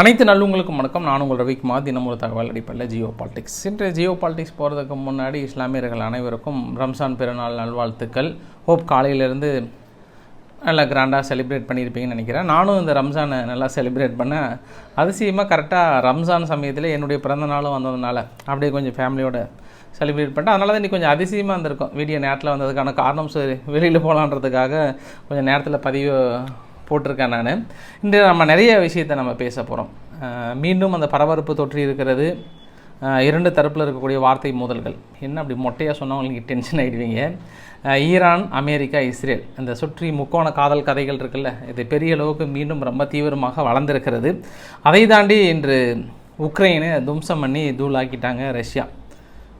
அனைத்து நல்லுங்களுக்கும் வணக்கம். நான் உங்கள் ரவிக்குமார் தினம் ஒரு தகவல் அடிப்படையில் ஜியோ பாலிடிக்ஸ். இன்று ஜியோ பாலிடிக்ஸ் போகிறதுக்கு முன்னாடி இஸ்லாமியர்கள் அனைவருக்கும் ரம்ஜான் பிறநாள் நல்வாழ்த்துக்கள். ஹோப் காலையிலேருந்து நல்லா கிராண்டாக செலிப்ரேட் பண்ணியிருப்பீங்கன்னு நினைக்கிறேன். நானும் இந்த ரம்ஜானை நல்லா செலிப்ரேட் பண்ணேன் அதிசயமாக கரெக்டாக ரம்ஜான் சமயத்தில் என்னுடைய பிறந்த நாளும் வந்ததுனால அப்படியே கொஞ்சம் ஃபேமிலியோட செலிப்ரேட் பண்ணிட்டேன் அதனால தான் இன்றைக்கி கொஞ்சம் அதிசயமாக இருந்திருக்கும். வீடியோ நேரத்தில் வந்ததுக்கான காரணம் சரி வெளியில் போகலான்றதுக்காக கொஞ்சம் நேரத்தில் பதிவு போட்டிருக்கேன் நான். இன்று நம்ம நிறைய விஷயத்தை நம்ம பேச போகிறோம் மீண்டும் அந்த பரபரப்பு தொற்றி இருக்கிறது. இரண்டு தரப்பில் இருக்கக்கூடிய வார்த்தை மோதல்கள். என்ன அப்படி மொட்டையாக சொன்னால் உங்களுக்கு டென்ஷன் ஆகிடுவீங்க ஈரான் அமெரிக்கா இஸ்ரேல். இந்த சுற்றி முக்கோண காதல் கதைகள் இருக்குல்ல இது பெரிய அளவுக்கு மீண்டும் ரொம்ப தீவிரமாக வளர்ந்திருக்கிறது. அதை தாண்டி இன்று உக்ரைனை தும்சம் பண்ணி தூளாக்கிட்டாங்க ரஷ்யா.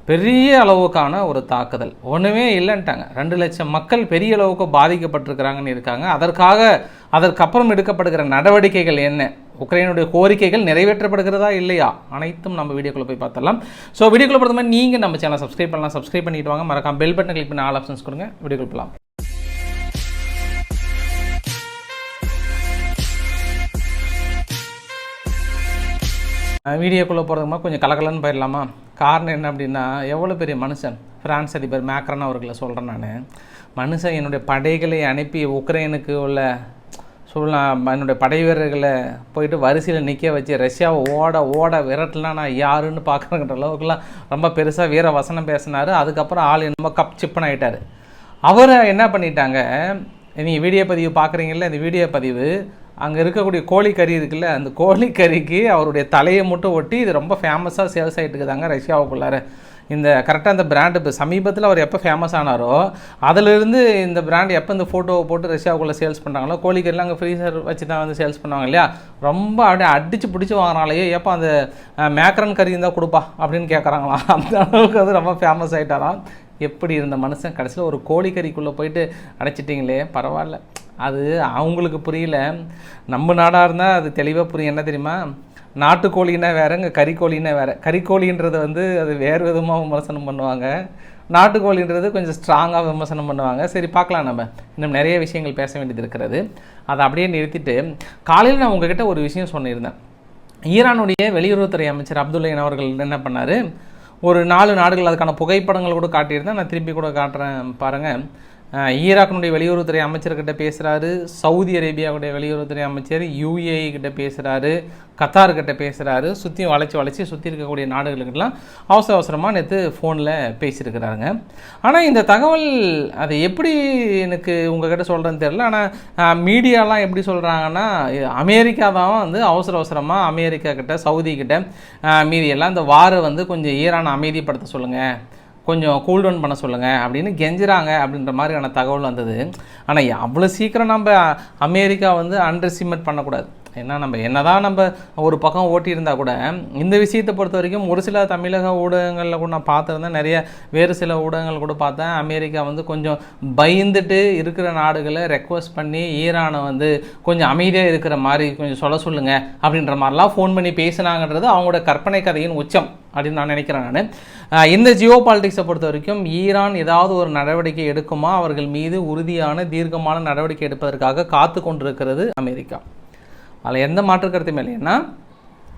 பெரிய அளவுக்கான ஒரு தாக்குதல். ஒன்றுமே இல்லைன்ட்டாங்க. ரெண்டு லட்சம் மக்கள் பெரிய அளவுக்கு பாதிக்கப்பட்டிருக்கிறாங்கன்னு இருக்காங்க. அதற்காக அதற்கப்புறம் எடுக்கப்படுகிற நடவடிக்கைகள் என்ன? உக்ரைனுடைய கோரிக்கைகள் நிறைவேற்றப்படுகிறதா இல்லையா? அனைத்தும் நம்ம வீடியோக்குள்ளே போய் பார்த்தலாம் ஸோ வீடியோக்குள்ள பொறுத்த மாதிரி நீங்கள் நம்ம சேனல் சப்ஸ்கிரைப் பண்ணலாம். சப்ஸ்கிரைப் பண்ணிட்டு வாங்க. மறக்காம பெல் பட்டன் கிளிக் பண்ணி ஆல் ஆப்ஷன்ஸ் கொடுங்க. வீடியோக்குள்ள போகலாம் வீடியோக்குள்ளே போகிறதுக்குமா கொஞ்சம் கலகலன்னு போயிடலாமா? காரணம் என்ன அப்படின்னா எவ்வளோ பெரிய மனுஷன்? ஃப்ரான்ஸ் அதிபர் மேக்ரன் அவர்களை சொல்கிறேன் நான். மனுஷன் என்னுடைய படைகளை அனுப்பி உக்ரைனுக்கு உள்ள சூழ்நா என்னுடைய படை வீரர்களை போயிட்டு வரிசையில் நிற்க வச்சு ரஷ்யாவை ஓட ஓட விரட்டலாம் நான் யாருன்னு பார்க்குறங்கிற அளவுக்குலாம் ரொம்ப பெருசாக வீர வசனம் பேசினார். அதுக்கப்புறம் ஆள் என்னமோ கப் சிப்பன் ஆகிட்டார் அவரை என்ன பண்ணிட்டாங்க? நீங்கள் வீடியோ பதிவு பார்க்குறீங்கல்ல இந்த வீடியோ பதிவு அங்கே இருக்கக்கூடிய கோழிக்கறி இருக்குல்ல அந்த கோழிக்கறிக்கு அவருடைய தலையை மட்டும் ஒட்டி இது ரொம்ப ஃபேமஸாக சேல்ஸ் ஆகிட்டு இருக்குதாங்க ரஷ்யாவுக்குள்ளார. இந்த கரெக்டாக அந்த பிராண்டு இப்போ சமீபத்தில் அவர் எப்போ ஃபேமஸ் ஆனாரோ அதிலிருந்து இந்த பிராண்ட் எப்போ இந்த ஃபோட்டோவை போட்டு ரஷ்யாவுக்குள்ளே சேல்ஸ் பண்ணுறாங்களோ கோழிக்கறிலாம் அங்கே ஃப்ரீசர் வச்சு தான் வந்து சேல்ஸ் பண்ணுவாங்க இல்லையா? ரொம்ப அப்படியே அடித்து பிடிச்சி வாங்கினாலேயே எப்போ அந்த மேக்ரன் கறி இருந்தால் கொடுப்பா அப்படின்னு கேட்குறாங்களாம் அந்த அளவுக்கு அது ரொம்ப ஃபேமஸ் ஆகிட்டாராம் எப்படி இருந்த மனுஷன் கடைசியில் ஒரு கோழிக்கறிக்குள்ளே போயிட்டு அடைச்சிட்டிங்களே பரவாயில்ல. அது அவங்களுக்கு புரியல. நம்ம நாடாக இருந்தால் அது தெளிவாக புரியும். என்ன தெரியுமா? நாட்டுக்கோழின்னா வேற இங்கே கறிக்கோழின்னா வேறு. கறிக்கோழின்றது வந்து அது வேறு விதமாக விமர்சனம் பண்ணுவாங்க. நாட்டுக்கோழின்றது கொஞ்சம் ஸ்ட்ராங்காக விமர்சனம் பண்ணுவாங்க. சரி பார்க்கலாம் நம்ம. இன்னும் நிறைய விஷயங்கள் பேச வேண்டியது இருக்கிறது. அதை அப்படியே நிறுத்திட்டு காலையில் நான் உங்ககிட்ட ஒரு விஷயம் சொல்லியிருந்தேன் ஈரானுடைய வெளியுறவுத்துறை அமைச்சர் அப்துல்லைன் அவர்கள் என்ன பண்ணார்? ஒரு நாலு நாடுகள் அதுக்கான புகைப்படங்கள் கூட காட்டியிருந்தேன். நான் திரும்பி கூட காட்டுறேன் பாருங்கள் ஈராக்கினுடைய வெளியுறவுத்துறை அமைச்சர்கிட்ட பேசுகிறாரு சவுதி அரேபியாவுடைய வெளியுறவுத்துறை அமைச்சர் யூஏஇ கிட்ட பேசுகிறாரு கத்தார்கிட்ட பேசுகிறாரு சுற்றி வளைச்சி வளைச்சி சுற்றி இருக்கக்கூடிய நாடுகளுக்கெல்லாம் அவசர அவசரமாக நேற்று ஃபோனில் பேசியிருக்கிறாருங்க. ஆனால் இந்த தகவல் அது எப்படி எனக்கு உங்ககிட்ட சொல்கிறேன்னு தெரியல. ஆனால் மீடியாலாம் எப்படி சொல்கிறாங்கன்னா அமெரிக்கா தான் வந்து அவசர அவசரமாக அமெரிக்கா கிட்ட சவுதி கிட்ட மீதியெல்லாம் மீதி எல்லாம் இந்த வாரை வந்து கொஞ்சம் ஈரான் அமைதிப்படுத்த சொல்லுங்கள் கொஞ்சம் கூல் டவுன் பண்ண சொல்லுங்கள் அப்படின்னு கெஞ்சுறாங்க அப்படின்ற மாதிரியான தகவல் வந்தது. ஆனால் அவ்வளோ சீக்கிரம் நம்ம அமெரிக்கா வந்து அண்டர் சிமெண்ட் பண்ணக்கூடாது. ஏன்னா நம்ம என்னதான் நம்ம ஒரு பக்கம் ஓட்டியிருந்தா கூட இந்த விஷயத்தை பொறுத்த வரைக்கும் ஒரு சில தமிழக ஊடகங்களில் கூட நான் பார்த்துருந்தேன். நிறைய வேறு சில ஊடகங்கள் கூட பார்த்தேன். அமெரிக்கா வந்து கொஞ்சம் பயந்துட்டு இருக்கிற நாடுகளை ரெக்வஸ்ட் பண்ணி ஈரானை வந்து கொஞ்சம் அமைதியாக இருக்கிற மாதிரி கொஞ்சம் சொல்ல சொல்லுங்கள் அப்படின்ற மாதிரிலாம் ஃபோன் பண்ணி பேசினாங்கன்றது அவங்களோட கற்பனை கதையின் உச்சம் அப்படின்னு நான் நினைக்கிறேன் நான். இந்த ஜியோ பாலிடிக்ஸை பொறுத்த வரைக்கும் ஈரான் ஏதாவது ஒரு நடவடிக்கை எடுக்குமா? அவர்கள் மீது உறுதியான தீர்க்கமான நடவடிக்கை எடுப்பதற்காக காத்து கொண்டிருக்கிறது அமெரிக்கா. அதில் எந்த மாற்று கருத்துமே இல்லைன்னா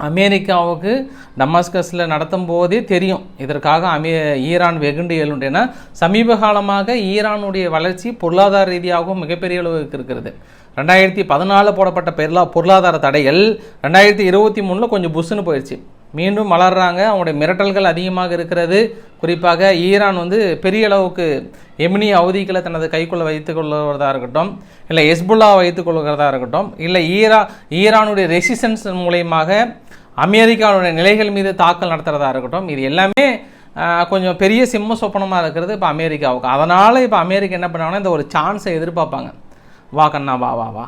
அமெரிக்காவுக்கு டமாஸ்கஸில் நடத்தும் போதே தெரியும். இதற்காக அமே ஈரான் வெகுண்டு எழுண்டு ஏன்னா சமீப காலமாக ஈரானுடைய வளர்ச்சி பொருளாதார ரீதியாகவும் மிகப்பெரிய அளவுக்கு இருக்கிறது. ரெண்டாயிரத்தி பதினாலில் போடப்பட்ட பெருளா பொருளாதார தடைகள் ரெண்டாயிரத்தி இருபத்தி மூணில் கொஞ்சம் புஷ்ஷுன்னு போயிடுச்சு மீண்டும் வளர்கிறாங்க அவங்களுடைய மிரட்டல்கள் அதிகமாக இருக்கிறது. குறிப்பாக ஈரான் வந்து பெரிய அளவுக்கு எமினி அவதிகளை தனது கைக்குள்ள வைத்துக் கொள்வதா இருக்கட்டும் இல்லை எஸ்புல்லா வைத்துக் கொள்கிறதா இருக்கட்டும் இல்லை ஈரா ஈரானுடைய ரெசிஸ்டன்ஸ் மூலயமாக அமெரிக்காவுடைய நிலைகள் மீது தாக்கல் நடத்துகிறதா இருக்கட்டும் இது எல்லாமே கொஞ்சம் பெரிய சிம்ம சொப்பனமாக இருக்கிறது இப்போ அமெரிக்காவுக்கு. அதனால் இப்போ அமெரிக்கா என்ன பண்ணாங்கன்னா இந்த ஒரு சான்ஸை எதிர்பார்ப்பாங்க. வா கண்ணா வா வா வா.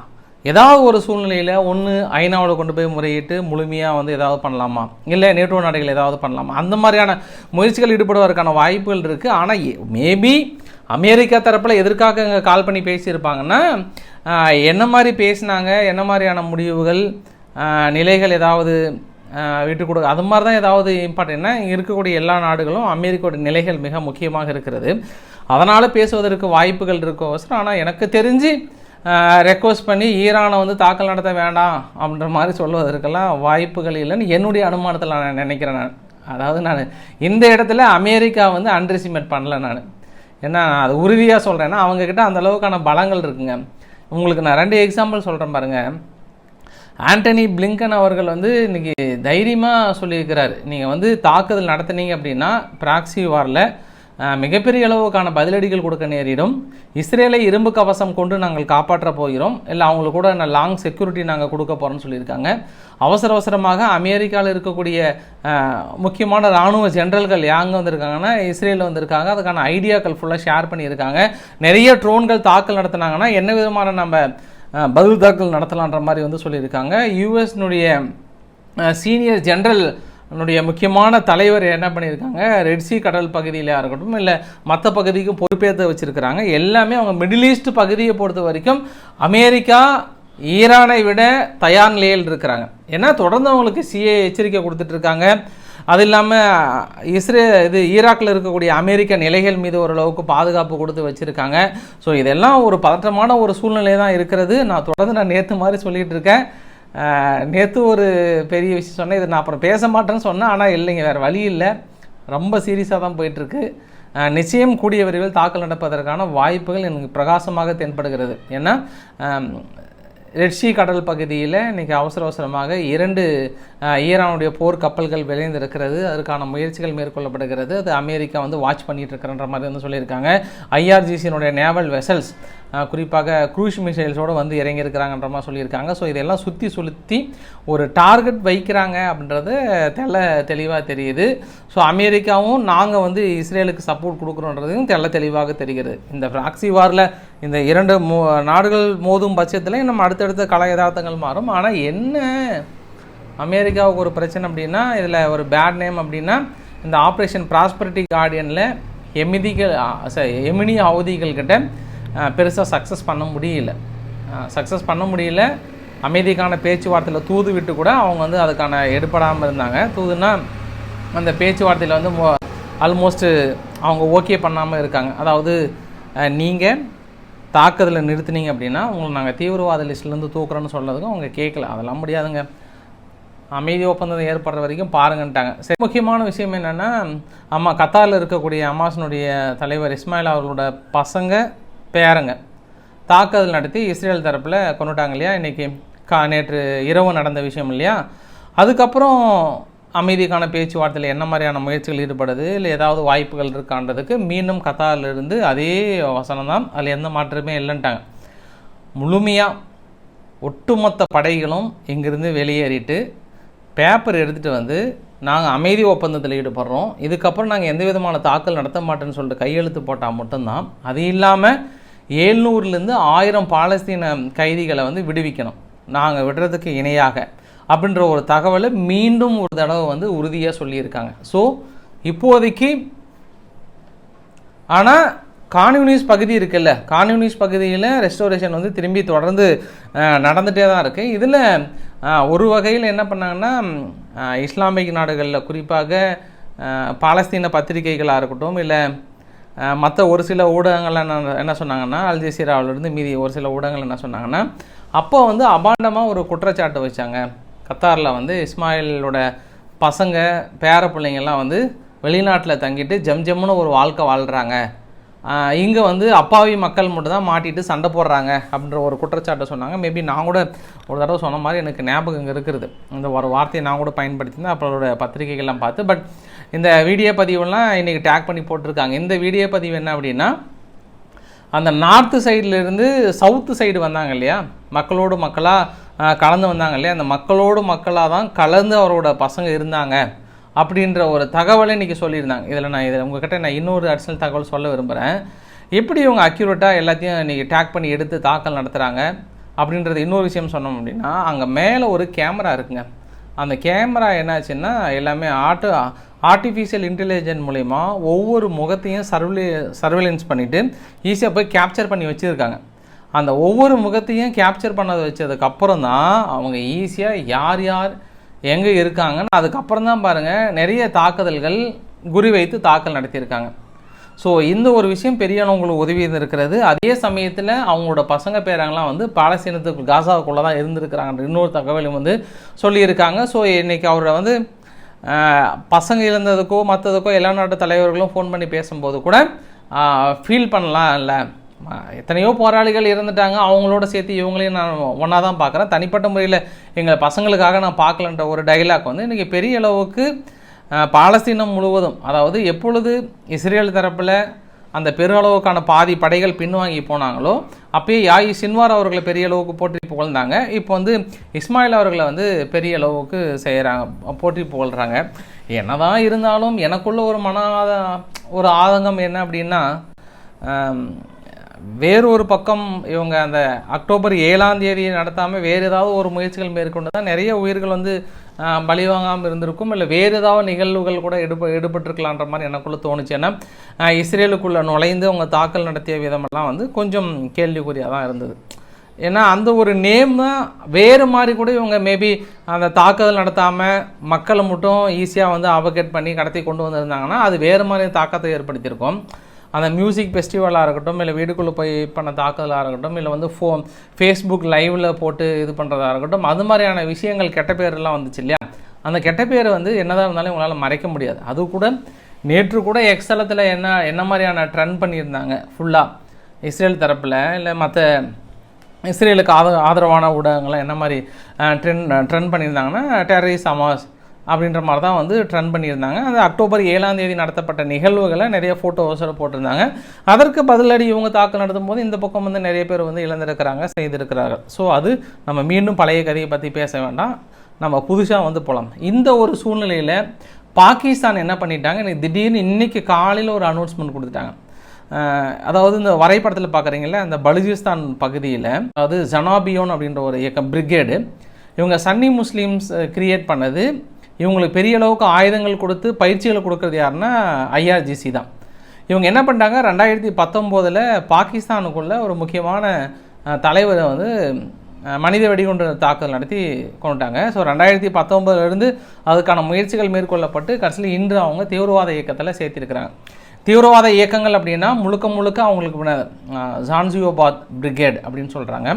ஏதாவது ஒரு சூழ்நிலையில் ஒன்று ஐநாவில் கொண்டு போய் முறையிட்டு முழுமையாக வந்து ஏதாவது பண்ணலாமா? இல்லை நேட்டோ நாடுகள் ஏதாவது பண்ணலாமா? அந்த மாதிரியான முயற்சிகள் ஈடுபடுவதற்கான வாய்ப்புகள் இருக்குது ஆனால் மேபி அமெரிக்கா தரப்பில் எதற்காக இங்கே கால் பண்ணி பேசியிருப்பாங்கன்னா என்ன மாதிரி பேசினாங்க என்ன மாதிரியான முடிவுகள் நிலைகள் ஏதாவது விட்டு கொடு அது மாதிரி தான் ஏதாவது இம்பார்ட்டன்ட்னா இங்கே இருக்கக்கூடிய எல்லா நாடுகளும் அமெரிக்காவோட நிலைகள் மிக முக்கியமாக இருக்கிறது. அதனால் பேசுவதற்கு வாய்ப்புகள் இருக்கோசரம். அவசரம் ஆனால் எனக்கு தெரிஞ்சு ரெக்வஸ்ட் பண்ணி ஈரானை வந்து தாக்கல் நடத்த வேண்டாம் அப்படின்ற மாதிரி சொல்வதற்கெல்லாம் வாய்ப்புகள் இல்லைன்னு என்னுடைய அனுமானத்தில் நான் நினைக்கிறேன் நான். அதாவது நான் இந்த இடத்துல அமெரிக்கா வந்து அண்டர்எஸ்டிமேட் பண்ணல நான். ஏன்னா நான் அது உறுதியாக சொல்கிறேன்னா அவங்கக்கிட்ட அந்த அளவுக்கான பலங்கள் இருக்குங்க. உங்களுக்கு நான் ரெண்டு எக்ஸாம்பிள் சொல்கிறேன் பாருங்கள் ஆண்டனி பிளிங்கன் அவர்கள் வந்து இன்றைக்கி தைரியமாக சொல்லியிருக்கிறார். நீங்கள் வந்து தாக்குதல் நடத்துனீங்க அப்படின்னா ப்ராக்சி வாரில் மிகப்பெரிய அளவுக்கான பதிலடிகள் கொடுக்க நேரிடும். இஸ்ரேலை இரும்பு கவசம் கொண்டு நாங்கள் காப்பாற்ற போகிறோம். இல்லை அவங்களுக்கு கூட லாங் செக்யூரிட்டி நாங்கள் கொடுக்க போகிறோம்னு சொல்லியிருக்காங்க. அவசர அவசரமாக அமெரிக்காவில் இருக்கக்கூடிய முக்கியமான இராணுவ ஜென்ரல்கள் யாங்க வந்திருக்காங்கன்னா இஸ்ரேலில் வந்திருக்காங்க. அதுக்கான ஐடியாக்கள் ஃபுல்லாக ஷேர் பண்ணியிருக்காங்க. நிறைய ட்ரோன்கள் தாக்கல் நடத்தினாங்கன்னா என்ன விதமான நம்ம பதில் தாக்கல் நடத்தலான்ற மாதிரி வந்து சொல்லியிருக்காங்க. யூஎஸ்னுடைய சீனியர் ஜென்ரல் நம்முடைய முக்கியமான தலைவர் என்ன பண்ணியிருக்காங்க? ரெட்சி கடல் பகுதியிலாக இருக்கட்டும் இல்லை மற்ற பகுதிக்கும் பொறுப்பேற்ற வச்சுருக்கிறாங்க. எல்லாமே அவங்க மிடில் ஈஸ்ட் பகுதியை பொறுத்த வரைக்கும் அமெரிக்கா ஈரானை விட தயார் நிலையில் இருக்கிறாங்க. ஏன்னா தொடர்ந்து அவங்களுக்கு சிஏ எச்சரிக்கை கொடுத்துட்டு இருக்காங்க. அது இல்லாமல் இஸ்ரே இது ஈராக்கில் இருக்கக்கூடிய அமெரிக்க நிலைகள் மீது ஓரளவுக்கு பாதுகாப்பு கொடுத்து வச்சுருக்காங்க. ஸோ இதெல்லாம் ஒரு பதற்றமான ஒரு சூழ்நிலை தான் இருக்கிறது. நான் தொடர்ந்து நான் நேற்று மாதிரி சொல்லிகிட்டு இருக்கேன். நேற்று ஒரு பெரிய விஷயம் சொன்னேன். இது நான் அப்புறம் பேச மாட்டேன்னு சொன்னேன். ஆனால் இல்லைங்க வேறு வழி இல்லை. ரொம்ப சீரியஸாக தான் போயிட்டுருக்கு. நிச்சயம் கூடிய விரைவில் தாக்கல் நடப்பதற்கான வாய்ப்புகள் எனக்கு பிரகாசமாக தென்படுகிறது. ஏன்னா ரெட்ஷி கடல் பகுதியில் இன்றைக்கி அவசர அவசரமாக இரண்டு ஈரானுடைய போர் கப்பல்கள் விளைந்திருக்கிறது. அதற்கான முயற்சிகள் மேற்கொள்ளப்படுகிறது. அது அமெரிக்கா வந்து வாட்ச் பண்ணிகிட்டு இருக்கிறன்ற மாதிரி வந்து சொல்லியிருக்காங்க. ஐஆர்ஜிசியினுடைய நேவல் வெசல்ஸ் குறிப்பாக க்ரூஸ் மிசைல்ஸோடு வந்து இறங்கியிருக்கிறாங்கன்ற மாதிரி சொல்லியிருக்காங்க. ஸோ இதெல்லாம் சுற்றி சுற்றி ஒரு டார்கெட் வைக்கிறாங்க அப்படின்றது தெல்ல தெளிவாக தெரியுது. ஸோ அமெரிக்காவும் நாங்கள் வந்து இஸ்ரேலுக்கு சப்போர்ட் கொடுக்குறோன்றதையும் தெல்ல தெளிவாக தெரிகிறது. இந்த ப்ராக்சி வாரில் இந்த இரண்டு மோ நாடுகள் மோதும் பட்சத்தில் நம்ம அடுத்தடுத்த கல யதார்த்தங்கள் மாறும். ஆனால் என்ன அமெரிக்காவுக்கு ஒரு பிரச்சனை அப்படின்னா இதில் ஒரு பேட் நேம் அப்படின்னா இந்த ஆப்ரேஷன் ப்ராஸ்பரிட்டி கார்டியனில் எமிதிகள் எமினி அவதிகள் கிட்ட பெருசாக சக்ஸஸ் பண்ண முடியல. சக்ஸஸ் பண்ண முடியல. அமைதிக்கான பேச்சுவார்த்தையில் தூது விட்டு கூட அவங்க வந்து அதுக்கான எடுபடாமல் இருந்தாங்க. தூதுன்னா அந்த பேச்சுவார்த்தையில் வந்து ஆல்மோஸ்ட்டு அவங்க ஓகே பண்ணாமல் இருக்காங்க. அதாவது நீங்கள் தாக்குதலை நிறுத்துனீங்க அப்படின்னா உங்களை நாங்கள் தீவிரவாத லிஸ்ட்லேருந்து தூக்குறோன்னு சொன்னதுக்கும் அவங்க கேட்கல. அதெல்லாம் முடியாதுங்க. அமைதி ஒப்பந்தம் ஏற்படுற வரைக்கும் பாருங்கன்ட்டாங்க. சரி முக்கியமான விஷயம் என்னென்னா அம்மா கத்தாரில் இருக்கக்கூடிய அமாசனுடைய தலைவர் இஸ்மாயில் அவர்களோட பசங்க பேரங்க. தாக்குதல் நடத்தி இஸ்ரேல் தரப்பில் கொண்டுட்டாங்க இல்லையா? இன்றைக்கி கா நேற்று இரவு நடந்த விஷயம் இல்லையா? அதுக்கப்புறம் அமைதிக்கான பேச்சுவார்த்தையில் என்ன மாதிரியான முயற்சிகள் ஈடுபடுது? இல்லை ஏதாவது வாய்ப்புகள் இருக்கான்றதுக்கு மீண்டும் கத்தாரிலிருந்து அதே வசனம் தான் அதில் எந்த மாற்றமே இல்லைன்ட்டாங்க. முழுமையாக ஒட்டுமொத்த படைகளும் இங்கிருந்து வெளியேறிட்டு பேப்பர் எடுத்துகிட்டு வந்து நாங்கள் அமைதி ஒப்பந்தத்தில் ஈடுபடுறோம். இதுக்கப்புறம் நாங்கள் எந்த விதமான தாக்கல் நடத்த மாட்டேன்னு சொல்லிட்டு கையெழுத்து போட்டால் மட்டும்தான். அது இல்லாமல் ஏழ்நூறுலேருந்து ஆயிரம் பாலஸ்தீன கைதிகளை வந்து விடுவிக்கணும். நாங்கள் விடுறதுக்கு இணையாக. அப்படின்ற ஒரு தகவலை மீண்டும் ஒரு தடவை வந்து உறுதியாக சொல்லியிருக்காங்க. ஸோ இப்போதைக்கு ஆனால் கான்யூனிஸ் பகுதி இருக்குல்ல? கான்யூனிஸ் பகுதியில் ரெஸ்டோரேஷன் வந்து திரும்பி தொடர்ந்து நடந்துகிட்டே தான் இருக்குது இதில் ஒரு வகையில் என்ன பண்ணாங்கன்னா இஸ்லாமிக் நாடுகளில் குறிப்பாக பாலஸ்தீன பத்திரிகைகளாக இருக்கட்டும் இல்லை மற்ற ஒரு சில ஊடகங்கள் என்ன என்ன சொன்னாங்கன்னா அல்ஜசீராவிலிருந்து மீதி ஒரு சில ஊடகங்கள் என்ன சொன்னாங்கன்னா அப்போ வந்து அபாண்டமாக ஒரு குற்றச்சாட்டு வச்சாங்க. கத்தாரில் வந்து இஸ்மாயிலோட பசங்க பேர பிள்ளைங்கள்லாம் வந்து வெளிநாட்டில் தங்கிட்டு ஜம் ஜம்முன்னு ஒரு வாழ்க்கை வாழ்கிறாங்க இங்கே வந்து அப்பாவி மக்கள் மட்டும் தான் மாட்டிட்டு சண்டை போடுறாங்க அப்படின்ற ஒரு குற்றச்சாட்டை சொன்னாங்க. மேபி நான் கூட ஒரு தடவை சொன்ன மாதிரி எனக்கு ஞாபகம் இங்கே இருக்குது. இந்த ஒரு வார்த்தையை நான் கூட பயன்படுத்தியிருந்தேன். அப்பளோட பத்திரிகைகள்லாம் பார்த்து. பட் இந்த வீடியோ பதிவெல்லாம் இன்றைக்கி டேக் பண்ணி போட்டிருக்காங்க. இந்த வீடியோ பதிவு என்ன அப்படின்னா அந்த நார்த்து சைட்லேருந்து சவுத்து சைடு வந்தாங்க இல்லையா? மக்களோடு மக்களாக கலந்து வந்தாங்க இல்லையா? அந்த மக்களோடு மக்களாக தான் கலந்து அவரோட பசங்க இருந்தாங்க. அப்படின்ற ஒரு தகவலை இன்றைக்கி சொல்லியிருந்தாங்க. இதில் நான் இதில் உங்ககிட்ட நான் இன்னொரு அடிஷனல் தகவல் சொல்ல விரும்புகிறேன் எப்படி இவங்க அக்யூரேட்டாக எல்லாத்தையும் இன்றைக்கி டேக் பண்ணி எடுத்து தாக்கல் நடத்துகிறாங்க அப்படின்றது இன்னொரு விஷயம் சொன்னோம் அப்படின்னா அங்கே மேலே ஒரு கேமரா இருக்குங்க. அந்த கேமரா என்னாச்சுன்னா எல்லாமே ஆட்டோ ஆர்டிஃபிஷியல் இன்டெலிஜென்ட் மூலிமா ஒவ்வொரு முகத்தையும் சர்விலே சர்வேலன்ஸ் பண்ணிவிட்டு ஈஸியாக போய் கேப்சர் பண்ணி வச்சுருக்காங்க. அந்த ஒவ்வொரு முகத்தையும் கேப்சர் பண்ணதை வச்சதுக்கப்புறம் தான் அவங்க ஈஸியாக யார் யார் எங்கே இருக்காங்கன்னு அதுக்கப்புறம் தான் பாருங்கள் நிறைய தாக்குதல்கள் குறி வைத்து தாக்கல் நடத்தியிருக்காங்க. ஸோ இந்த ஒரு விஷயம் பெரியவங்களுக்கு உதவி இருக்கிறது. அதே சமயத்தில் அவங்களோட பசங்க பேரங்களாம் வந்து பாலஸ்தீனத்துக்கு காசாவுக்குள்ளே தான் இருந்திருக்கிறாங்கன்ற இன்னொரு தகவலும் வந்து சொல்லியிருக்காங்க. ஸோ இன்றைக்கி அவரை வந்து பசங்க இழந்ததுக்கோ மற்றதுக்கோ எல்லா நாட்டு தலைவர்களும் ஃபோன் பண்ணி பேசும்போது கூட ஃபீல் பண்ணலாம் இல்லை எத்தனையோ போராளிகள் இறந்துட்டாங்க. அவங்களோட சேர்த்து இவங்களையும் நான் ஒன்றா தான் பார்க்குறேன். தனிப்பட்ட முறையில் எங்கள் பசங்களுக்காக நான் பார்க்கலன்ற ஒரு டைலாக் வந்து இன்றைக்கி பெரிய அளவுக்கு பாலஸ்தீனம் முழுவதும் அதாவது எப்பொழுது இஸ்ரேல் தரப்பில் அந்த பெருளவுக்கான பாதி படைகள் பின்வாங்கி போனாங்களோ அப்பயே யாயி சின்வார் அவர்களை பெரிய அளவுக்கு போற்றி புகழ்ந்தாங்க. இப்போ வந்து இஸ்மாயில் அவர்களை வந்து பெரிய அளவுக்கு செய்கிறாங்க போற்றி புகழ்கிறாங்க என்னதான் இருந்தாலும் எனக்குள்ள ஒரு மன ஒரு ஆதங்கம் என்ன அப்படின்னா வேறொரு பக்கம் இவங்க அந்த அக்டோபர் ஏழாம் தேதி நடத்தாமல் வேறு ஏதாவது ஒரு முயற்சிகள் மேற்கொண்டு தான் நிறைய உயிர்கள் வந்து பலிவாங்காமல் இருந்திருக்கும். இல்லை வேறு ஏதாவது நிகழ்வுகள் கூட எடுப்ப எடுபட்டிருக்கலான்ற மாதிரி எனக்குள்ளே தோணுச்சு. ஏன்னா இஸ்ரேலுக்குள்ளே நுழைந்து அவங்க தாக்கல் நடத்திய விதமெல்லாம் வந்து கொஞ்சம் கேள்விக்குறியாக தான் இருந்தது. ஏன்னா அந்த ஒரு நேம் தான் வேறு மாதிரி கூட இவங்க மேபி அந்த தாக்குதல் நடத்தாமல் மக்களை மட்டும் ஈஸியாக வந்து அவகேட் பண்ணி கடத்தி கொண்டு வந்திருந்தாங்கன்னா அது வேறு மாதிரி தாக்கத்தை ஏற்படுத்தியிருக்கும். அந்த மியூசிக் ஃபெஸ்டிவலாக இருக்கட்டும் இல்லை வீடுக்குள்ளே போய் பண்ண தாக்குதலாக இருக்கட்டும் இல்லை வந்து ஃபோ ஃபேஸ்புக் லைவில் போட்டு இது பண்ணுறதா இருக்கட்டும் அது மாதிரியான விஷயங்கள் கெட்ட பேர்லாம் வந்துச்சு இல்லையா? அந்த கெட்ட பேர் வந்து என்னதான் இருந்தாலும் உங்களால் மறைக்க முடியாது. அது கூட நேற்று கூட எக்ஸலத்தில் என்ன என்ன மாதிரியான ட்ரெண்ட் பண்ணியிருந்தாங்க? ஃபுல்லாக இஸ்ரேல் தரப்பில் இல்லை மற்ற இஸ்ரேலுக்கு ஆத ஆதரவான ஊடகங்கள்லாம் என்ன மாதிரி ட்ரெண்ட் ட்ரெண்ட் பண்ணியிருந்தாங்கன்னா டெரரிஸ் அமாஸ் அப்படின்ற மாதிரி தான் வந்து ட்ரெண்ட் பண்ணியிருந்தாங்க. அது அக்டோபர் ஏழாம் தேதி நடத்தப்பட்ட நிகழ்வுகளை நிறைய ஃபோட்டோஸோட போட்டிருந்தாங்க. அதற்கு பதிலடி இவங்க தாக்கல் நடத்தும் போது இந்த பக்கம் வந்து நிறைய பேர் வந்து இழந்திருக்கிறாங்க செய்திருக்கிறார்கள். ஸோ அது நம்ம மீண்டும் பழைய கதையை பற்றி பேச வேண்டாம். நம்ம புதுசாக வந்து போகலாம் இந்த ஒரு சூழ்நிலையில் பாகிஸ்தான் என்ன பண்ணிட்டாங்க? எனக்கு திடீர்னு இன்னைக்கு காலையில் ஒரு அனௌன்ஸ்மெண்ட் கொடுத்துட்டாங்க. அதாவது இந்த வரைபடத்தில் பார்க்குறீங்கள அந்த பலுஜிஸ்தான் பகுதியில் அதாவது ஜனாபியோன் அப்படின்ற ஒரு இயக்கம் பிரிகேடு இவங்க சன்னி முஸ்லீம்ஸ் கிரியேட் பண்ணது. இவங்களுக்கு பெரிய அளவுக்கு ஆயுதங்கள் கொடுத்து பயிற்சிகளை கொடுக்குறது யாருன்னா ஐஆர்ஜிசி தான். இவங்க என்ன பண்ணிட்டாங்க? ரெண்டாயிரத்தி பத்தொம்போதில் பாகிஸ்தானுக்குள்ள ஒரு முக்கியமான தலைவரை வந்து மனித வெடிகுண்டு தாக்குதல் நடத்தி கொண்டுட்டாங்க. ஸோ ரெண்டாயிரத்தி பத்தொம்போதுலேருந்து அதுக்கான முயற்சிகள் மேற்கொள்ளப்பட்டு கடைசியில் இன்று அவங்க தீவிரவாத இயக்கத்தில் சேர்த்திருக்கிறாங்க. தீவிரவாத இயக்கங்கள் அப்படின்னா முழுக்க முழுக்க அவங்களுக்கு பின்ன- ஜான்சியோபாத் பிரிகேட் அப்படின்னு சொல்கிறாங்க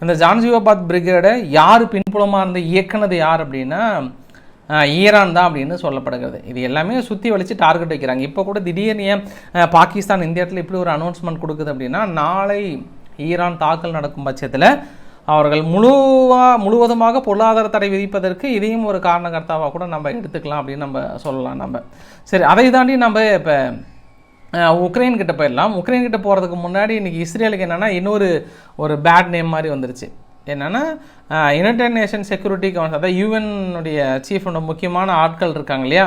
இந்த ஜான்சியோபாத் பிரிகேடை யார் பின்புலமாக இருந்து இயக்குனது யார் அப்படின்னா ஈரான் தான் அப்படின்னு சொல்லப்படுகிறது. இது எல்லாமே சுற்றி வலிச்சு டார்கெட் வைக்கிறாங்க. இப்போ கூட திடீர்னு ஏன் பாகிஸ்தான் இந்த இடத்துல இப்படி ஒரு அனௌன்ஸ்மெண்ட் கொடுக்குது அப்படின்னா நாளை ஈரான் தாக்கல் நடக்கும் பட்சத்தில் அவர்கள் முழுவா முழுவதுமாக பொருளாதார தடை விதிப்பதற்கு இதையும் ஒரு காரணகர்த்தாவாக கூட நம்ம எடுத்துக்கலாம் அப்படின்னு நம்ம சொல்லலாம் நம்ம. சரி அதை தாண்டி நம்ம இப்போ உக்ரைன் கிட்ட போயிடலாம். உக்ரைன் கிட்ட போகிறதுக்கு முன்னாடி இன்றைக்கி இஸ்ரேலுக்கு என்னென்னா இன்னொரு ஒரு பேட் நேம் மாதிரி வந்துருச்சு. என்னென்னா யுனைடெட் நேஷன் செக்யூரிட்டி கவுன்சில் அதாவது யூஎன்னுடைய சீஃபோட முக்கியமான ஆட்கள் இருக்காங்க இல்லையா?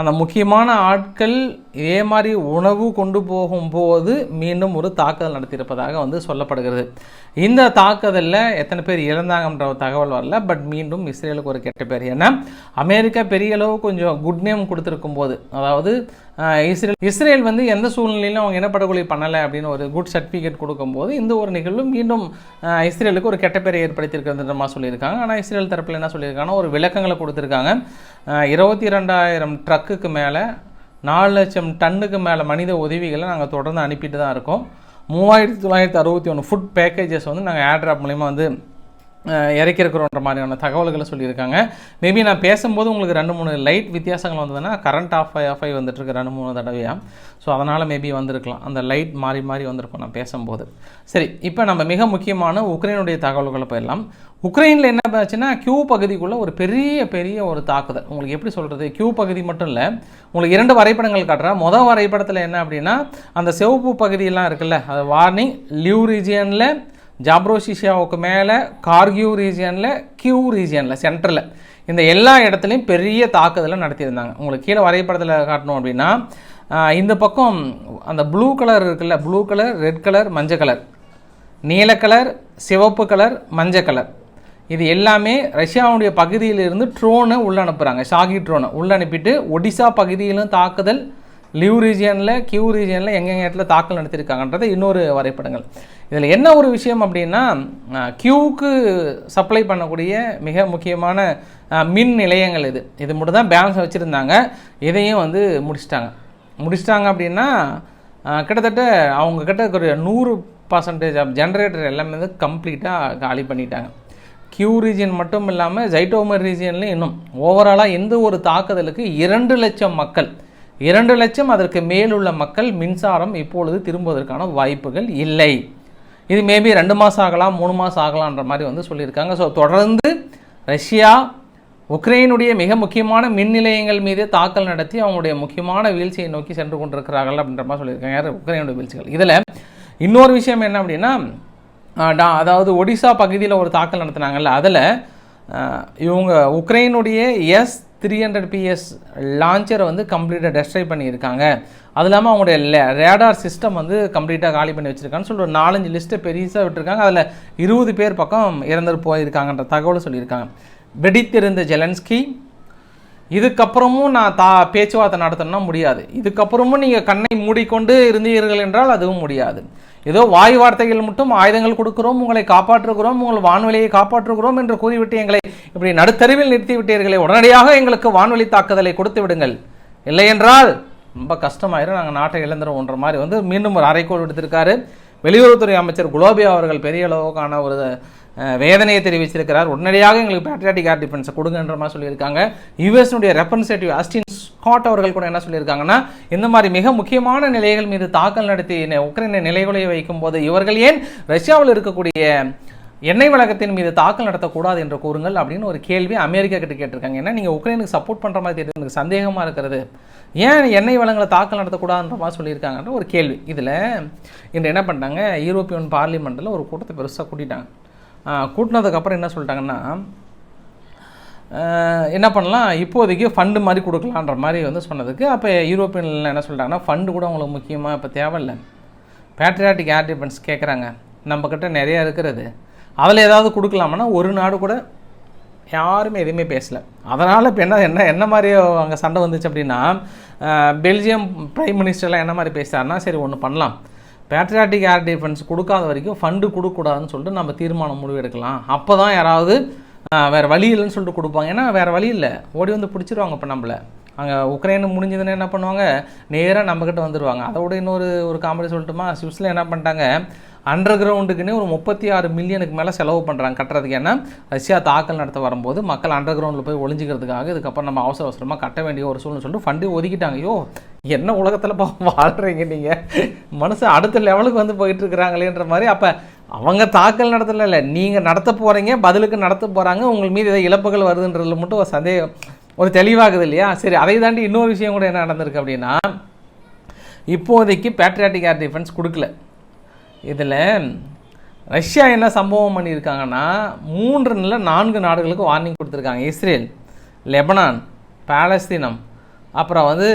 அந்த முக்கியமான ஆட்கள் இதே மாதிரி உணவு கொண்டு போகும்போது மீண்டும் ஒரு தாக்குதல் நடத்தியிருப்பதாக வந்து சொல்லப்படுகிறது. இந்த தாக்குதலில் எத்தனை பேர் இறந்தாங்கன்ற தகவல் வரல பட் மீண்டும் இஸ்ரேலுக்கு ஒரு கெட்ட பேர். ஏன்னா அமெரிக்கா பெரிய அளவு கொஞ்சம் குட் நேம் கொடுத்துருக்கும் போது அதாவது இஸ்ரேல் இஸ்ரேல் வந்து எந்த சூழ்நிலையிலும் அவங்க இனப்படுகொலை பண்ணலை அப்படின்னு ஒரு குட் சர்டிஃபிகேட் கொடுக்கும்போது இந்த ஒரு நிகழ்வு மீண்டும் இஸ்ரேலுக்கு ஒரு கெட்ட பேரை ஏற்படுத்தியிருக்கிறதுன்ற மாதிரி சொல்லியிருக்காங்க. ஆனால் இஸ்ரேல் தரப்பில் என்ன சொல்லியிருக்காங்கன்னா ஒரு விளக்கங்களை கொடுத்துருக்காங்க. இருபத்தி ரெண்டாயிரம் ட்ரக்குக்கு மேலே நாலு லட்சம் டன்னுக்கு மேலே மனித உதவிகளை நாங்கள் தொடர்ந்து அனுப்பிட்டு தான் இருக்கோம். மூவாயிரத்தி தொள்ளாயிரத்தி அறுபத்தி ஒன்று ஃபுட் பேக்கேஜஸ் வந்து நாங்கள் ஏர்ட்ராப் மூலிமா வந்து இறக்கிருக்கிறோன்ற மாதிரியான தகவல்களை சொல்லியிருக்காங்க. மேபி நான் பேசும்போது உங்களுக்கு ரெண்டு மூணு லைட் வித்தியாசங்கள் வந்ததுன்னா கரண்ட் ஆஃப் ஆஃப் ஆகி வந்துட்டுருக்கு ரெண்டு மூணு தடவையாக ஸோ அதனால் மேபி வந்திருக்கலாம். அந்த லைட் மாறி மாறி வந்திருக்கும் நான் பேசும்போது. சரி இப்போ நம்ம மிக முக்கியமான உக்ரைனுடைய தகவல்களை போயிடலாம். உக்ரைனில் என்ன ஆச்சுன்னா கியூ பகுதிக்குள்ளே ஒரு பெரிய பெரிய ஒரு தாக்குதல். உங்களுக்கு எப்படி சொல்கிறது கியூ பகுதி மட்டும் இல்லை உங்களுக்கு இரண்டு வரைபடங்கள் காட்டுறேன் மொதல் வரைபடத்தில் என்ன அப்படின்னா அந்த சிவப்பு பகுதியெல்லாம் இருக்குல்ல அது வார்னிங் லியூ ரீஜியனில் ஜாப்ரோசிஷியாவுக்கு மேலே கார்கியூ ரீஜியனில் கியூ ரீஜியனில் சென்டரில். இந்த எல்லா இடத்துலையும் பெரிய தாக்குதலை நடத்தியிருந்தாங்க. உங்களுக்கு கீழே வரைபடத்தில் காட்டணும் அப்படின்னா இந்த பக்கம் அந்த ப்ளூ கலர் இருக்குல்ல ப்ளூ கலர் ரெட் கலர் மஞ்சள் கலர். நீல கலர் சிவப்பு கலர் மஞ்சள் கலர். இது எல்லாமே ரஷ்யாவுடைய பகுதியிலிருந்து ட்ரோனை உள்ள அனுப்புகிறாங்க ஷாகி ட்ரோனை உள்ள அனுப்பிட்டு ஒடிசா பகுதியிலும் தாக்குதல் லிவ் ரீஜியனில் கியூ ரீஜியனில் எங்கெங்க இடத்துல தாக்கல் நடத்தியிருக்காங்கன்றது இன்னொரு வரைபடங்கள். இதில் என்ன ஒரு விஷயம் அப்படின்னா கியூவுக்கு சப்ளை பண்ணக்கூடிய மிக முக்கியமான மின் நிலையங்கள் இது. இது மட்டும் தான் பேலன்ஸ் வச்சுருந்தாங்க. இதையும் வந்து முடிச்சிட்டாங்க. முடிச்சிட்டாங்க அப்படின்னா கிட்டத்தட்ட அவங்கக்கிட்ட ஒரு நூறு பர்சன்டேஜ் ஆஃப் ஜென்ரேட்டர் எல்லாமே வந்து கம்ப்ளீட்டாக காலி பண்ணிட்டாங்க. கியூ ரீஜியன் மட்டும் இல்லாமல் ஜைட்டோமர் ரீஜியன்லேயும் இன்னும். ஓவராலாக எந்த ஒரு தாக்குதலுக்கு இரண்டு லட்சம் மக்கள் இரண்டு லட்சம் அதற்கு மேலுள்ள மக்கள் மின்சாரம் இப்பொழுது திரும்புவதற்கான வாய்ப்புகள் இல்லை. இது மேபி ரெண்டு மாதம் ஆகலாம் மூணு மாதம் ஆகலான்ற மாதிரி வந்து சொல்லியிருக்காங்க. ஸோ தொடர்ந்து ரஷ்யா உக்ரைனுடைய மிக முக்கியமான மின் நிலையங்கள் மீது தாக்கல் நடத்தி அவங்களுடைய முக்கியமான வீழ்ச்சியை நோக்கி சென்று கொண்டிருக்கிறார்கள் அப்படின்ற மாதிரி சொல்லியிருக்காங்க. யார்? உக்ரைனுடைய வீழ்ச்சிகள். இதில் இன்னொரு விஷயம் என்ன அப்படின்னா அதாவது ஒடிசா பகுதியில் ஒரு தாக்கல் நடத்தினாங்கல்ல. அதில் இவங்க உக்ரைனுடைய எஸ் த்ரீ ஹண்ட்ரட் பிஎஸ் லான்ச்சரை வந்து கம்ப்ளீட்டாக டெஸ்ட்ரை பண்ணியிருக்காங்க. அது இல்லாமல் அவங்களுடைய ரேடார் சிஸ்டம் வந்து கம்ப்ளீட்டாக காலி பண்ணி வச்சுருக்காங்கன்னு சொல்லி ஒரு நாலஞ்சு லிஸ்ட்டை பெருசாக விட்டுருக்காங்க. அதில் இருபது பேர் பக்கம் இறந்து போயிருக்காங்கன்ற தகவலை சொல்லியிருக்காங்க. வெடித்திருந்த ஜெலன்ஸ்கி இதுக்கப்புறமும் நான் தா பேச்சுவார்த்தை நடத்தணும்னா முடியாது. இதுக்கப்புறமும் நீங்கள் கண்ணை மூடிக்கொண்டு இருந்தீர்கள் என்றால் அதுவும் முடியாது. ஏதோ வாய் வார்த்தைகள் மட்டும் ஆயுதங்கள் கொடுக்கிறோம் உங்களை காப்பாற்றுகிறோம் உங்கள் வான்வெளியை காப்பாற்றுகிறோம் என்று கூறிவிட்டு எங்களை இப்படி நடுத்தருவில் நிறுத்திவிட்டீர்களே உடனடியாக எங்களுக்கு வான்வழி தாக்குதலை கொடுத்து விடுங்கள். இல்லையென்றால் ரொம்ப கஷ்டமாயிரும். நாங்கள் நாட்டை இழந்துருவோன்ற மாதிரி வந்து மீண்டும் ஒரு அறைக்கோள் விடுத்திருக்காரு. வெளியுறவுத்துறை அமைச்சர் குலோபியா அவர்கள் பெரிய அளவுக்கான ஒரு வேதனையை தெரிவிச்சிருக்கிறார். உடனடியாக எங்களுக்கு பேட்ரியாட்டிக் ஏர் டிஃபென்ஸை கொடுங்கன்ற மாதிரி சொல்லியிருக்காங்க. யுஎஸ்னுடைய ரெப்ரன்சேட்டிவ் அஸ்டின் ஸ்காட் அவர்கள் கூட என்ன சொல்லியிருக்காங்கன்னா இந்த மாதிரி மிக முக்கியமான நிலைகள் மீது தாக்கல் நடத்தி உக்ரைனை நிலைகுலைய வைக்கும் போது இவர்கள் ஏன் ரஷ்யாவில் இருக்கக்கூடிய எண்ணெய் வழக்கத்தின் மீது தாக்கல் நடத்தக்கூடாது என்று கூறுங்கள் அப்படின்னு ஒரு கேள்வி அமெரிக்கா கிட்ட கேட்டிருக்காங்க. ஏன்னா நீங்கள் உக்ரைனுக்கு சப்போர்ட் பண்ணுற மாதிரி தெரியுது. எனக்கு சந்தேகமாக இருக்கிறது. ஏன் எண்ணெய் வளங்களை தாக்கல் நடத்தக்கூடாதுன்ற மாதிரி சொல்லியிருக்காங்கன்ற ஒரு கேள்வி. இதில் இன்று என்ன பண்ணிட்டாங்க? யூரோப்பியன் பார்லிமெண்ட்டில் ஒரு கூட்டத்தை பெருசாக கூட்டிட்டாங்க. கூட்டினதுக்கப்புறம் என்ன சொல்லிட்டாங்கன்னா என்ன பண்ணலாம்? இப்போதைக்கு ஃபண்டு மாதிரி கொடுக்கலான்ற மாதிரி வந்து சொன்னதுக்கு அப்போ யூரோப்பியனில் என்ன சொல்லிட்டாங்கன்னா ஃபண்டு கூட உங்களுக்கு முக்கியமாக இப்போ தேவையில்லை. பேட்ரியாட்டிக் ஏர் டிஃபென்ஸ் கேட்குறாங்க நம்மக்கிட்ட நிறையா இருக்கிறது. அதில் ஏதாவது கொடுக்கலாமன்னா ஒரு நாடு கூட யாருமே எதுவுமே பேசல. அதனால் இப்போ என்ன என்ன என்ன மாதிரி அங்கே சண்டை வந்துச்சு அப்படின்னா பெல்ஜியம் ப்ரைம் மினிஸ்டர்லாம் என்ன மாதிரி பேசுகிறாருன்னா சரி ஒன்று பண்ணலாம். பேட்ரியாட்டிக் ஏர் டிஃபென்ஸ் கொடுக்காத வரைக்கும் ஃபண்டு கொடுக்கக்கூடாதுன்னு சொல்லிட்டு நம்ம தீர்மானம் முடிவு எடுக்கலாம் அப்போ தான் யாராவது வேறு வழி இல்லைன்னு சொல்லிட்டு கொடுப்பாங்க. ஏன்னா வேறு வழி இல்லை. ஓடி வந்து பிடிச்சிருவாங்க இப்போ நம்மள. அங்கே உக்ரைன் முடிஞ்சதுன்னா என்ன பண்ணுவாங்க? நேராக நம்மக்கிட்ட வந்துடுவாங்க அதோட இன்னொரு ஒரு காமெடி சொல்லட்டுமா? சுவிஸில் என்ன பண்ணிட்டாங்க? அண்டர் கிரவுண்டுக்குன்னே ஒரு முப்பத்தி ஆறு மில்லியனுக்கு மேலே செலவு பண்ணுறாங்க கட்டுறதுக்கு. ஏன்னா ரஷ்யா தாக்கல் நடத்த வரும்போது மக்கள் அண்டர் கிரவுண்டில் போய் ஒளிஞ்சிக்கிறதுக்காக இதுக்கப்புறம் நம்ம அவசர அவசரமாக கட்ட வேண்டிய ஒரு சூழ்நிலை சொல்லிட்டு ஃபண்டு ஒதுக்கிட்டாங்க. ஐயோ என்ன உலகத்தில் பா வாழ்கிறீங்க நீங்கள் மனுஷன் அடுத்த லெவலுக்கு வந்து போயிட்டு இருக்கிறாங்களேன்ற மாதிரி. அப்போ அவங்க தாக்கல் நடத்தல இல்லை. நீங்கள் நடத்த போகிறீங்க பதிலுக்கு நடத்த போகிறாங்க உங்கள் மீது ஏதோ இழப்புகள் வருதுன்றதுல மட்டும் ஒரு சந்தேகம். ஒரு தெளிவாகுது இல்லையா? சரி அதை தாண்டி இன்னொரு விஷயம் கூட என்ன நடந்திருக்கு அப்படின்னா இப்போதைக்கு பேட்ரியாட்டிக் ஏர் டிஃபென்ஸ் கொடுக்கல. இதில் ரஷ்யா என்ன சம்பவம் பண்ணியிருக்காங்கன்னா மூன்று நில நான்கு நாடுகளுக்கு வார்னிங் கொடுத்துருக்காங்க. இஸ்ரேல் லெபனான் பாலஸ்தீனம் அப்புறம் வந்து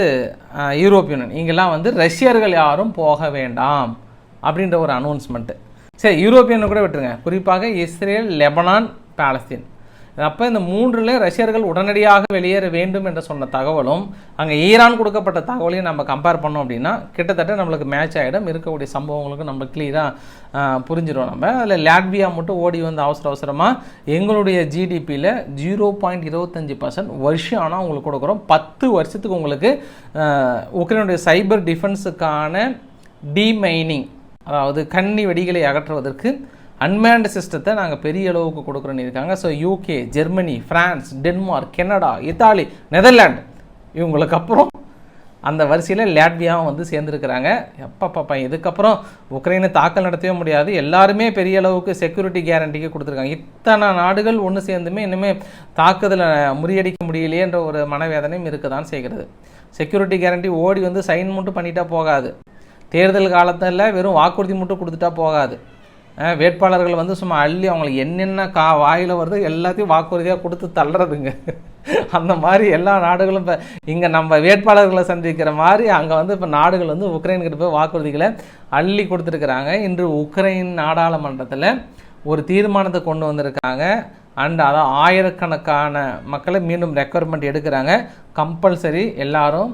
யூரோப் யூனியன் இங்கெல்லாம் வந்து ரஷ்யர்கள் யாரும் போக வேண்டாம் அப்படின்ற ஒரு அனௌன்ஸ்மெண்ட்டு சரி யூரோப்பியனை கூட விட்டுருங்க. குறிப்பாக இஸ்ரேல் லெபனான் பாலஸ்தீன். அப்போ இந்த மூன்றில் ரஷ்யர்கள் உடனடியாக வெளியேற வேண்டும் என்று சொன்ன தகவலும் அங்கே ஈரான் கொடுக்கப்பட்ட தகவலையும் நம்ம கம்பேர் பண்ணோம் அப்படின்னா கிட்டத்தட்ட நம்மளுக்கு மேட்ச் ஆகிடும் இருக்கக்கூடிய சம்பவங்களுக்கு நம்ம கிளியராக புரிஞ்சிடும் நம்ம. அதில் லாட்வியா மட்டும் ஓடி வந்து அவசர அவசரமாக எங்களுடைய ஜிடிபியில் ஜீரோ பாயிண்ட் இருபத்தஞ்சி பர்சன்ட் வருஷம் ஆனால் உங்களுக்கு கொடுக்குறோம். பத்து வருஷத்துக்கு உங்களுக்கு உக்ரைனுடைய சைபர் டிஃபென்ஸுக்கான டிமைனிங் அதாவது கன்னி வெடிகளை அகற்றுவதற்கு அன்மேண்ட் சிஸ்டத்தை நாங்கள் பெரிய அளவுக்கு கொடுக்குறோன்னு இருக்காங்க. So UK Germany France Denmark Canada Italy Netherland இவங்களுக்கு அப்புறம் அந்த வரிசையில் லேட்வியாவும் வந்து சேர்ந்துருக்கிறாங்க. பார்ப்பேன் இதுக்கப்புறம் உக்ரைனை தாக்கல் நடத்தவே முடியாது. எல்லாருமே பெரிய அளவுக்கு செக்யூரிட்டி கேரண்டிக்கு கொடுத்துருக்காங்க. இத்தனை நாடுகள் ஒன்று சேர்ந்துமே இனிமேல் தாக்குதலை முறியடிக்க முடியலையேன்ற ஒரு மனவேதனையும் இருக்க தான் செய்கிறது. செக்யூரிட்டி கேரண்டி ஓடி வந்து சைன் மட்டும் பண்ணிட்டா போகாது. தேர்தல் காலத்தில் வெறும் வாக்குறுதி மட்டும் கொடுத்துட்டா போகாது. வேட்பாளர்கள் வந்து சும்மா அள்ளி அவங்களுக்கு என்னென்ன கா வாயில் வருதோ எல்லாத்தையும் வாக்குறுதியாக கொடுத்து தள்ளுறதுங்க. அந்த மாதிரி எல்லா நாடுகளும் இப்போ இங்கே நம்ம வேட்பாளர்களை சந்திக்கிற மாதிரி அங்கே வந்து இப்போ நாடுகள் வந்து உக்ரைன்கிட்ட போய் வாக்குறுதிகளை அள்ளி கொடுத்துருக்குறாங்க. இன்று உக்ரைன் நாடாளுமன்றத்தில் ஒரு தீர்மானத்தை கொண்டு வந்திருக்காங்க. அண்ட் அதான் ஆயிரக்கணக்கான மக்களை மீண்டும் ரெக்குவயர்மெண்ட் எடுக்கிறாங்க. கம்பல்சரி எல்லாரும்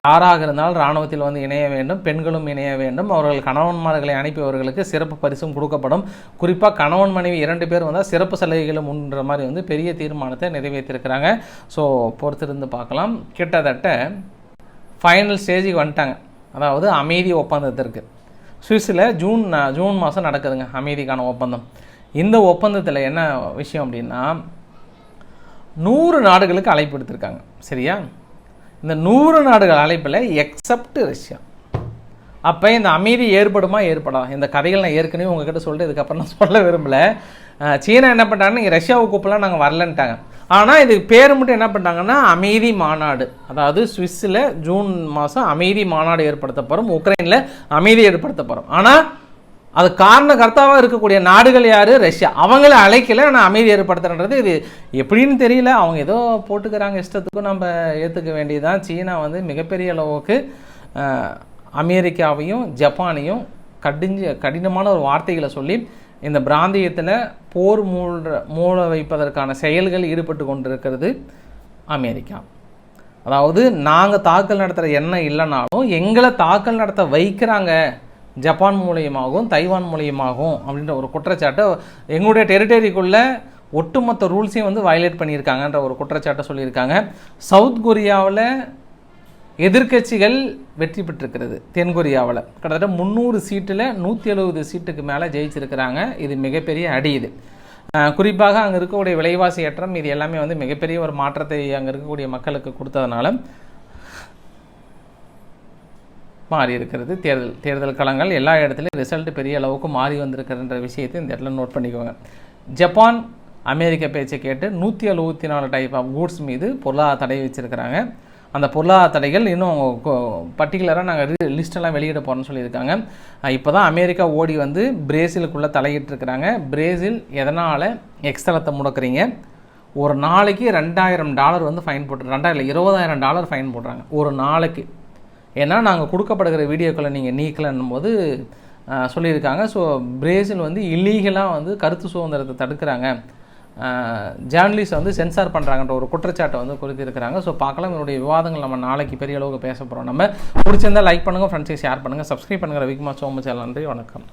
யாராக இருந்தாலும் இராணுவத்தில் வந்து இணைய வேண்டும் பெண்களும் இணைய வேண்டும். அவர்கள் கணவன்மார்களை அனுப்பியவர்களுக்கு சிறப்பு பரிசும் கொடுக்கப்படும். குறிப்பாக கணவன் மனைவி இரண்டு பேர் வந்தால் சிறப்பு சலுகைகளும் உண்ற மாதிரி வந்து பெரிய தீர்மானத்தை நிறைவேற்றிருக்கிறாங்க. ஸோ பொறுத்திருந்து பார்க்கலாம். கிட்டத்தட்ட ஃபைனல் ஸ்டேஜுக்கு வந்துட்டாங்க. அதாவது அமைதி ஒப்பந்தத்திற்கு. சுவிஸில் ஜூன் ஜூன் மாதம் நடக்குதுங்க அமைதிக்கான ஒப்பந்தம். இந்த ஒப்பந்தத்தில் என்ன விஷயம் அப்படின்னா நூறு நாடுகளுக்கு அழைப்பு எடுத்திருக்காங்க சரியா? இந்த நூறு நாடுகள் அழைப்பில் எக்ஸப்ட் ரஷ்யா. அப்போ இந்த அமைதி ஏற்படுமா? ஏற்படாது? இந்த கதைகள் நான் ஏற்கனவே உங்ககிட்ட சொல்லிட்டு இதுக்கப்புறம் நான் சொல்ல விரும்பல. சீனா என்ன பண்ணிட்டாங்கன்னா நீங்கள் ரஷ்யாவை கூப்பிடலாம் நாங்கள் வரலன்ட்டாங்க. ஆனால் இதுக்கு பேர் மட்டும் என்ன பண்ணிட்டாங்கன்னா அமைதி மாநாடு. அதாவது சுவிஸில் ஜூன் மாதம் அமைதி மாநாடு ஏற்படுத்த போகிறோம் உக்ரைனில் அமைதி ஏற்படுத்த போகிறோம் ஆனால் அது காரண கர்த்தாவாக இருக்கக்கூடிய நாடுகள் யார்? ரஷ்யா. அவங்கள அழைக்கல ஆனால் அமைதி ஏற்படுத்துறது இது. எப்படின்னு தெரியல. அவங்க ஏதோ போட்டுக்கிறாங்க இஷ்டத்துக்கும் நம்ம ஏற்றுக்க வேண்டியதுதான். சீனா வந்து மிகப்பெரிய அளவுக்கு அமெரிக்காவையும் ஜப்பானையும் கடிஞ்ச கடினமான ஒரு வார்த்தைகளை சொல்லி இந்த பிராந்தியத்தில் போர் மூழ்ற மூழ வைப்பதற்கான செயல்கள் ஈடுபட்டு கொண்டிருக்கிறது அமெரிக்கா. அதாவது நாங்கள் தாக்கல் நடத்துகிற எண்ணம் இல்லைனாலும் எங்களை தாக்கல் நடத்த வைக்கிறாங்க. ஜப்பான் மூலியமாகவும் தைவான் மூலியமாகவும் அப்படின்ற ஒரு குற்றச்சாட்டை எங்களுடைய டெரிட்டரிக்குள்ளே ஒட்டுமொத்த ரூல்ஸையும் வந்து வயலேட் பண்ணியிருக்காங்கன்ற ஒரு குற்றச்சாட்டை சொல்லியிருக்காங்க. சவுத் கொரியாவில் எதிர்க்கட்சிகள் வெற்றி பெற்றிருக்கிறது தென்கொரியாவில் கிட்டத்தட்ட முந்நூறு சீட்டில் நூற்றி எழுபது சீட்டுக்கு மேலே ஜெயிச்சிருக்கிறாங்க. இது மிகப்பெரிய அடி இது. குறிப்பாக அங்கே இருக்கக்கூடிய விலைவாசி ஏற்றம் இது எல்லாமே வந்து மிகப்பெரிய ஒரு மாற்றத்தை அங்கே இருக்கக்கூடிய மக்களுக்கு கொடுத்ததுனால. மாறி இருக்கிறது தேர்தல் தேர்தல் களங்கள் எல்லா இடத்துலையும் ரிசல்ட் பெரிய அளவுக்கு மாறி வந்திருக்கிறன்ற விஷயத்தை இந்த இடத்துல நோட் பண்ணிக்கோங்க. ஜப்பான் அமெரிக்க பேச்சை கேட்டு நூற்றி எழுபத்தி நாலு டைப் ஆஃப் கூட்ஸ் மீது பொருளாதார தடை வச்சுருக்கிறாங்க. அந்த பொருளாதார தடைகள் இன்னும் பர்டிகுலராக நாங்கள் லிஸ்டெல்லாம் வெளியிட போகிறோம்னு சொல்லியிருக்காங்க. இப்போ தான் அமெரிக்கா ஓடி வந்து பிரேசிலுக்குள்ளே தலையிட்டுருக்கிறாங்க. பிரேசில் எதனால் எக்ஸ்தலத்தை முடக்கிறீங்க? ஒரு நாளைக்கு ரெண்டாயிரம் டாலர் வந்து ஃபைன் போட்டு ரெண்டாயிரம் இல்லை இருபதாயிரம் டாலர் ஃபைன் போடுறாங்க. ஒரு நாளைக்கு. ஏன்னா நாங்கள் கொடுக்கப்படுகிற வீடியோக்களை நீங்கள் நீக்கலன்னும் போது சொல்லியிருக்காங்க. ஸோ பிரேசில் வந்து இல்லீகலாக வந்து கருத்து சுதந்திரத்தை தடுக்கிறாங்க. ஜேர்னலிஸ்ட் வந்து சென்சார் பண்ணுறாங்கன்ற ஒரு குற்றச்சாட்டை வந்து குறித்திருக்கிறாங்க ஸோ பார்க்கலாம். என்னுடைய விவாதங்கள் நம்ம நாளைக்கு பெரிய அளவுக்கு பேச போகிறோம் நம்ம பிடிச்சிருந்தால் லைக் பண்ணுங்கள் ஃப்ரெண்ட்ஸை ஷேர் பண்ணுங்கள் சப்ஸ்கிரைப் பண்ணுங்கள் ரவிக்குமார் சோமச்சேல் நன்றி வணக்கம்.